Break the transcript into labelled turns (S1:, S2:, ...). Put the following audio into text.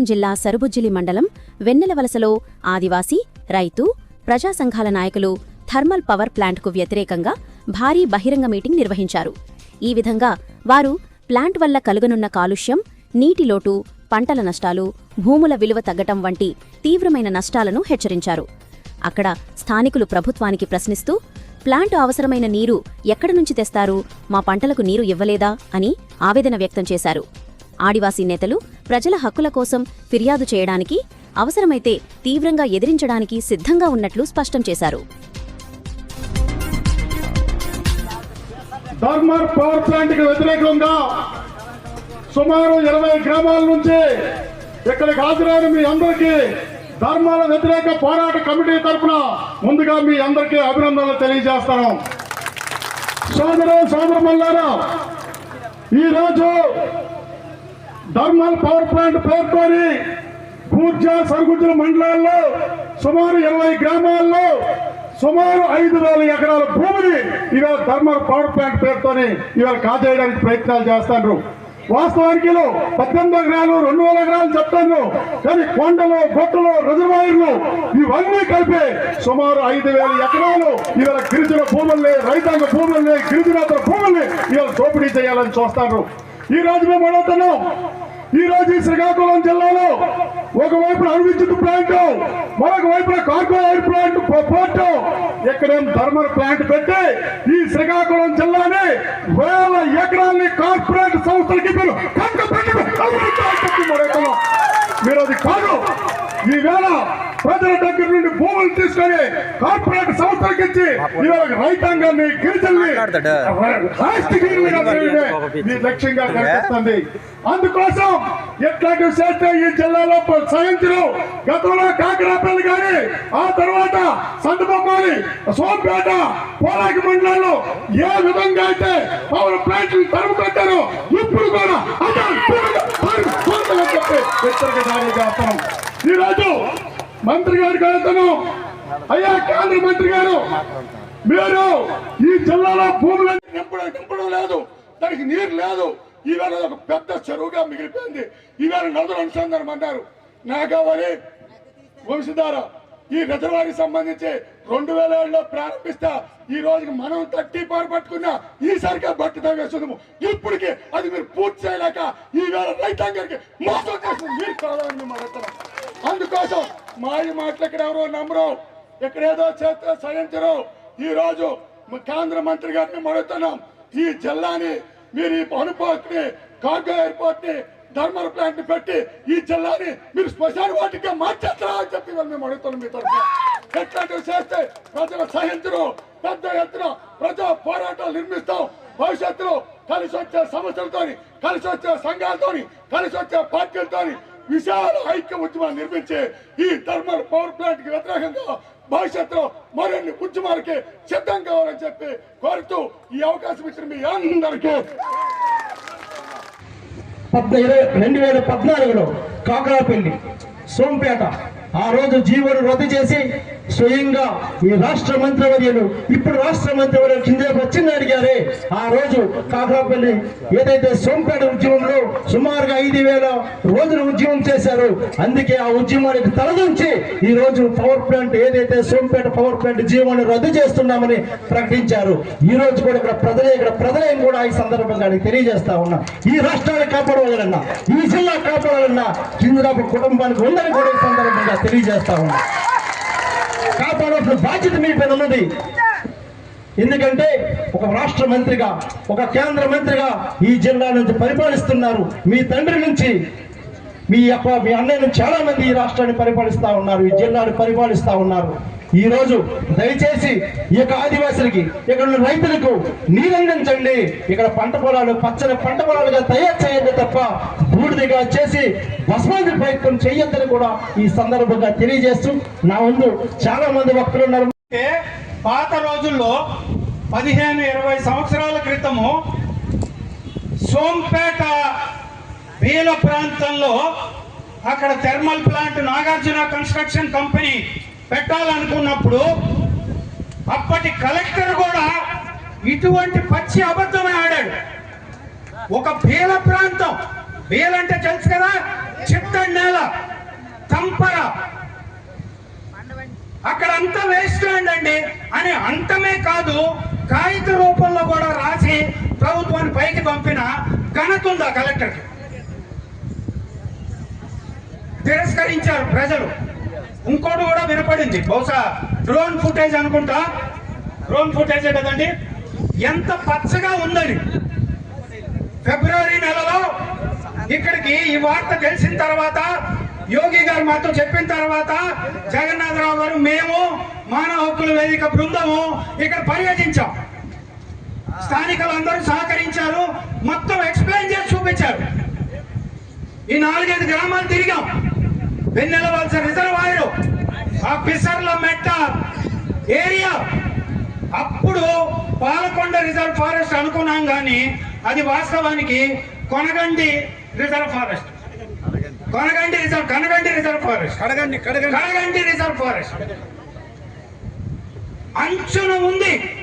S1: శ్రీకాకుళం జిల్లా సరుబుజ్జిలి మండలం వెన్నెలవలసలో ఆదివాసీ రైతు ప్రజా సంఘాల నాయకులు థర్మల్ పవర్ ప్లాంట్కు వ్యతిరేకంగా భారీ బహిరంగ మీటింగ్ నిర్వహించారు. ఈ విధంగా వారు ప్లాంట్ వల్ల కలుగనున్న కాలుష్యం నీటిలోటు పంటల నష్టాలు భూముల విలువ తగ్గటం వంటి తీవ్రమైన నష్టాలను హెచ్చరించారు. అక్కడ స్థానికులు ప్రభుత్వానికి ప్రశ్నిస్తూ ప్లాంటు అవసరమైన నీరు ఎక్కడి నుంచి తెస్తారు? మా పంటలకు నీరు ఇవ్వలేదా? అని ఆవేదన వ్యక్తం చేశారు. ఆదివాసీ నేతలు ప్రజల హక్కుల కోసం ఫిర్యాదు చేయడానికి అవసరమైతే తీవ్రంగా ఎదిరించడానికి సిద్ధంగా ఉన్నట్లు స్పష్టం చేశారు.
S2: ధర్మర్ పవర్ ప్లాంట్కి వ్యతిరేకంగా సుమారు ఇరవై గ్రామాల నుంచి ఇక్కడికి హాజరైన మీ అందరికీ ధర్మాల వ్యతిరేక పోరాట కమిటీ తరఫున ముందుగా మీ అందరికీ అభినందనలు తెలియజేస్తాను. సోదరు సోదరమల్లారా ఈరోజు ధర్మల్ పవర్ ప్లాంట్ పేరుతోని కూర్చా సరుగుజ్జుల మండలాల్లో సుమారు ఇరవై గ్రామాల్లో సుమారు ఐదు వేల ఎకరాల భూమిని ఇవాళ థర్మల్ పవర్ ప్లాంట్ పేరుతోని ఇవాళ కాజేయడానికి ప్రయత్నాలు చేస్తాండ్రు. వాస్తవానికి పద్దెనిమిది ఎకరాలు రెండు వేల ఎకరాలు చెప్తాను. కానీ కొండలు గొట్టలు రిజర్వాయర్లు ఇవన్నీ కలిపి సుమారు ఐదు వేల ఎకరాలు ఇవాళ గిరిజన భూముల్ని రైతాంగ భూముల్ని గిరిజనేతర భూముల్ని ఇవాళ దోపిడీ చేయాలని చూస్తారు ఈ రోజు మేము అడుగుతున్నాం ఈ రోజు శ్రీకాకుళం జిల్లాలో ఒకవైపున అణు విద్యుత్ ప్లాంట్ మరొక వైపున cargo air plant port. Port thermal plant పెట్టి ఈ శ్రీకాకుళం జిల్లాని వేల ఎకరాల్ని కార్పొరేట్ సంస్థలకి మీరు కట్టు పెట్టి అభివృద్ధి అని చెప్పి మరొకరు. మీరు అది కాదు ఈవేళ ప్రజల దగ్గర నుండి భూములు తీసుకొని కార్పొరేట్ సంస్థలకు ఇచ్చి ఇవాళ రైతాంగాన్ని గిరిజల్ని లక్ష్యంగా కనిపిస్తుంది. అందుకోసం ఎట్లాంటివి చేస్తే ఈ జిల్లాలో సాయంత్రం గతంలో కాకరాపల్లి కానీ ఆ తర్వాత సంతబొమ్మని సోంపేట పోలాకి మండలాల్లో ఏ విధంగా అయితే పవర్ ప్లాంట్లు తరుము కట్టారో ఇప్పుడు కూడా చెప్పి హెచ్చరిక జారీ చేస్తాం ఈరోజు మంత్రి గారికి వెళ్తాను అయ్యా కేంద్ర మంత్రి గారు మీరు ఈ జిల్లాలో భూములు నింపడం నింపడం లేదు. దానికి నీరు లేదు. ఈవేళ ఒక పెద్ద చెరువుగా మిగిలిపోయింది. ఈవేళ నదులు అనుసంధానం అన్నారు. నాగావళి వంశధార ఈ రిజర్వాయర్కి సంబంధించి రెండు వేల ఏళ్ళలో ప్రారంభిస్తా. ఈ రోజుకి మనం తట్టి పారు పట్టుకున్నా ఈసారిగా బట్టి తగ్గేస్తున్నాము ఇప్పటికి అది మీరు పూర్తి చేయలేక ఈ రైతాంగానికి మోసం చేస్తుంది మీరు కావాలని మేము అందుకోసం మా ఈ మాటలు ఇక్కడ ఎవరో నమ్మరు. ఇక్కడ ఏదో చేస్తే సహించరు. ఈ రోజు కేంద్ర మంత్రి గారిని మేము ఈ జిల్లాని మీరు ఈ అనుపోర్ట్ని కార్గో ఎయిర్పోర్ట్ని ధర్మల్ ప్లాంట్ని పెట్టి ఈ జిల్లాని మీరు స్పెషల్ వాటిగా మార్చేస్తారా అని చెప్పి మేము అడుగుతున్నాం మీ తరఫున. ఎట్లాంటివి చేస్తే ప్రజలు సహించరు. పెద్ద ఎత్తున ప్రజా పోరాటాలు నిర్మిస్తాం. భవిష్యత్తులో కలిసి వచ్చే సమస్యలతోని కలిసి వచ్చే సంఘాలతోని కలిసి వచ్చే పార్టీలతోని విశాల ఐక్య ఉద్యమాన్ని నిర్మించి ఈ థర్మల్ పవర్ ప్లాంట్కి వ్యతిరేకంగా భవిష్యత్తులో మరిన్ని ఉద్యమాలకి సిద్ధం కావాలని చెప్పి కోరుతూ ఈ అవకాశం ఇచ్చిన మీ అందరికీ.
S3: రెండు వేల పద్నాలుగులో కాకరాపల్లి సోంపేట. ఆ రోజు జీవోను రద్దు చేసి స్వయంగా ఈ రాష్ట్ర మంత్రివర్యులు ఇప్పుడు రాష్ట్ర మంత్రివర్యులు కింద వచ్చింది అడిగారే ఆ రోజు కాకరాపల్లి ఏదైతే సోంపేట ఉద్యమంలో సుమారుగా ఐదు వేల రోజులు ఉద్యమం చేశారు అందుకే ఆ ఉద్యమానికి తలదించి ఈ రోజు పవర్ ప్లాంట్ ఏదైతే సోంపేట పవర్ ప్లాంట్ జీవోని రద్దు చేస్తున్నామని ప్రకటించారు. ఈ రోజు కూడా ఇక్కడ ప్రజలే ఇక్కడ ప్రజలేం కూడా ఈ సందర్భంగా తెలియజేస్తా ఉన్నా. ఈ రాష్ట్రాన్ని కాపాడాలన్నా ఈ జిల్లా కాపాడాలన్నా కింద కుటుంబానికి ఉందని కూడా ఈ సందర్భంగా తెలియజేస్తా ఉన్నా. కాపాడాల్సిన బాధ్యత మీ పైన ఉన్నది. ఎందుకంటే ఒక రాష్ట్ర మంత్రిగా ఒక కేంద్ర మంత్రిగా ఈ జిల్లా నుంచి పరిపాలిస్తున్నారు. మీ తండ్రి నుంచి మీ అప్ప మీ అన్నయ్య నుంచి చాలా మంది ఈ రాష్ట్రాన్ని పరిపాలిస్తా ఉన్నారు ఈ జిల్లాను పరిపాలిస్తా ఉన్నారు. ఈ రోజు దయచేసి ఈ యొక్క ఆదివాసులకి ఇక్కడ ఉన్న రైతులకు నీరందించండి ఇక్కడ పంట పొలాలు పచ్చని పంట పొలాలుగా తయారు చేయండి తప్ప బూడిదిగా చేసి భస్మాది ప్రయత్నం చేయొద్దని కూడా ఈ సందర్భంగా తెలియజేస్తూ నా ముందు చాలా మంది భక్తులు ఉన్నారు.
S4: పాత రోజుల్లో పదిహేను ఇరవై సంవత్సరాల క్రితము సోంపేట బీల ప్రాంతంలో అక్కడ thermal plant Nagarjuna construction company పెట్టాలనుకున్నప్పుడు అప్పటి కలెక్టర్ కూడా ఇటువంటి పచ్చి అబద్ధమే ఆడాడు. ఒక బీల ప్రాంతం. బీల్ తెలుసు కదా? చిత్తడి నేల తంపర. అక్కడంతా వేస్ట్ ల్యాండ్ అండి. అని అంతమే కాదు కాగిత రూపంలో కూడా రాసి ప్రభుత్వాన్ని పైకి పంపిన ఘనత ఉందా కలెక్టర్కి. తిరస్కరించారు ప్రజలు. ఇంకోటి కూడా వినపడింది. బహుశా డ్రోన్ ఫుటేజ్ అనుకుంటా. డ్రోన్ ఫుటేజ్ కదండి? ఎంత పచ్చగా ఉందని. ఫిబ్రవరి నెలలో ఇక్కడికి ఈ వార్త తెలిసిన తర్వాత యోగి గారు మాతో చెప్పిన తర్వాత జగన్నాథరావు గారు మేము మానవ హక్కుల వేదిక బృందము ఇక్కడ పర్యటించాం. స్థానికులందరూ సహకరించారు మొత్తం ఎక్స్ప్లెయిన్ చేసి చూపించారు. ఈ నాలుగైదు గ్రామాలు తిరిగాం. వెన్నెలవలస రిజర్వ్ ఆ పిసర్ల మెట్ట ఏరియా. అప్పుడు పాలకొండ రిజర్వ్ ఫారెస్ట్ అనుకున్నాం కానీ అది వాస్తవానికి Konagandi reserve forest. Konagandi reserve Kanagandi reserve forest.
S3: Kadagandi Kadagandi.
S4: Kanagandi reserve forest. అంచున ఉంది.